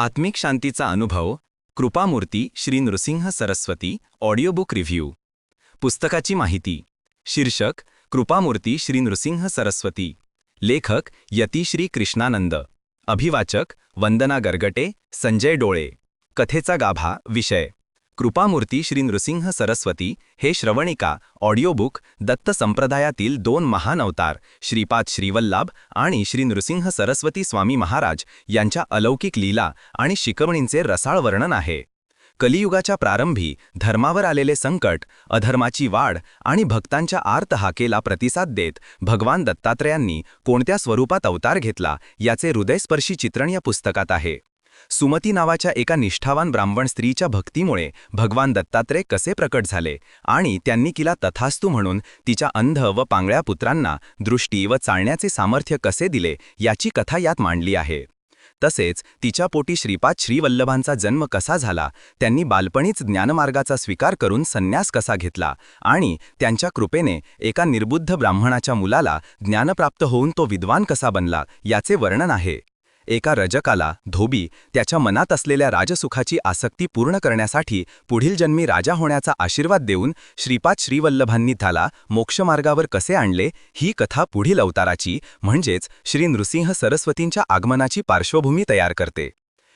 आत्मिक शांतीचा अनुभव कृपामूर्ती श्री नृसिंह सरस्वती ऑडिओबुक रिव्ह्यू. पुस्तकाची माहिती शीर्षक कृपामूर्ती श्री नृसिंह सरस्वती. लेखक यतिश्री कृष्णानंद. अभिवाचक वंदना गरगटे संजय डोळे. कथेचा गाभा विषय. कृपामूर्ती श्री नृसिंह सरस्वती हे श्रवणिका ऑडिओबुक दत्त संप्रदायातील दोन महान अवतार श्रीपाद श्रीवल्लाभ आणि श्री नृसिंह सरस्वती स्वामी महाराज यांच्या अलौकिक लीला आणि शिकवणींचे रसाळ वर्णन आहे. कलियुगाच्या प्रारंभी धर्मावर आलेले संकट अधर्माची वाढ आणि भक्तांच्या आर्तहाकेला प्रतिसाद देत भगवान दत्तात्रयांनी कोणत्या स्वरूपात अवतार घेतला याचे हृदयस्पर्शी चित्रण या पुस्तकात आहे. सुमती नावाच्या एका निष्ठावान ब्राह्मण स्त्रीच्या भक्तीमुळे भगवान दत्तात्रय कसे प्रकट झाले आणि त्यांनी किला तथास्तू म्हणून तिच्या अंध व पांगळ्या पुत्रांना दृष्टी व चालण्याचे सामर्थ्य कसे दिले याची कथा यात मांडली आहे. तसेच तिच्या पोटी श्रीपाद श्रीवल्लभांचा जन्म कसा झाला त्यांनी बालपणीच ज्ञानमार्गाचा स्वीकार करून संन्यास कसा घेतला आणि त्यांच्या कृपेने एका निर्बुद्ध ब्राह्मणाच्या मुलाला ज्ञानप्राप्त होऊन तो विद्वान कसा बनला याचे वर्णन आहे. एका रजकाला धोबी त्याच्या मनात असलेल्या राजसुखाची आसक्ती पूर्ण करण्यासाठी पुढील जन्मी राजा होण्याचा आशीर्वाद देऊन श्रीपाद श्रीवल्लभांनी त्याला मोक्षमार्गावर कसे आणले ही कथा पुढील अवताराची म्हणजेच श्री नृसिंह सरस्वतींच्या आगमनाची पार्श्वभूमी तयार करते.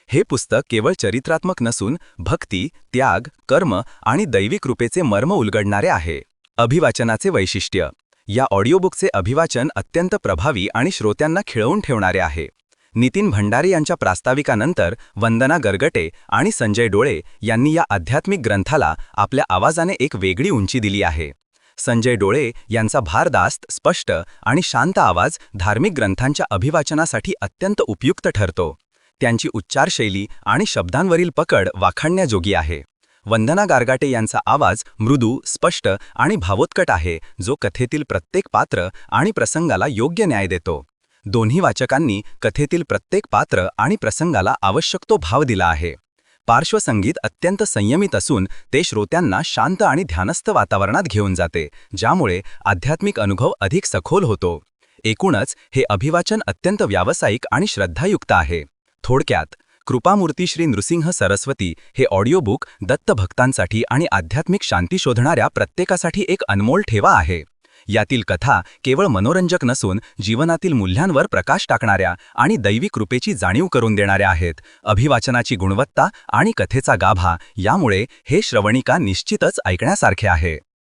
हे पुस्तक केवळ चरित्रात्मक नसून भक्ती त्याग कर्म आणि दैवी कृपेचे मर्म उलगडणारे आहे. अभिवाचनाचे वैशिष्ट्य. या ऑडिओबुकचे अभिवाचन अत्यंत प्रभावी आणि श्रोत्यांना खिळवून ठेवणारे आहे. नितीन भंडारे यांच्या प्रास्ताविकानंतर वंदना गरगटे आणि संजय डोळे यांनी या आध्यात्मिक ग्रंथाला आपल्या आवाजाने एक वेगळी उंची दिली आहे. संजय डोळे यांचा भारदास्त स्पष्ट आणि शांत आवाज धार्मिक ग्रंथांच्या अभिवाचनासाठी अत्यंत उपयुक्त ठरतो. त्यांची उच्चारशैली आणि शब्दांवरील पकड वाखाणण्याजोगी आहे. वंदना गारगाटे यांचा आवाज मृदू स्पष्ट आणि भावोत्कट आहे जो कथेतील प्रत्येक पात्र आणि प्रसंगाला योग्य न्याय देतो. दोन्ही वाचकांनी कथेतील प्रत्येक पात्र आणि प्रसंगाला आवश्यक तो भाव दिला आहे. पार्श्वसंगीत अत्यंत संयमित असून ते श्रोत्यांना शांत आणि ध्यानस्थ वातावरणात घेऊन जाते ज्यामुळे आध्यात्मिक अनुभव अधिक सखोल होतो. एकूणच हे अभिवाचन अत्यंत व्यावसायिक आणि श्रद्धायुक्त आहे. थोडक्यात कृपामूर्ती श्री नृसिंह सरस्वती हे ऑडिओबुक दत्त भक्तांसाठी आणि आध्यात्मिक शांती शोधणाऱ्या प्रत्येकासाठी एक अनमोल ठेवा आहे. यातील कथा केवळ मनोरंजक नसून जीवनातील मूल्यांवर प्रकाश टाकणाऱ्या आणि दैवी कृपेची जाणीव करून देणाऱ्या आहेत. अभिवाचनाची गुणवत्ता आणि कथेचा गाभा यामुळे हे श्रवणिका निश्चितच ऐकण्यासारखे आहे.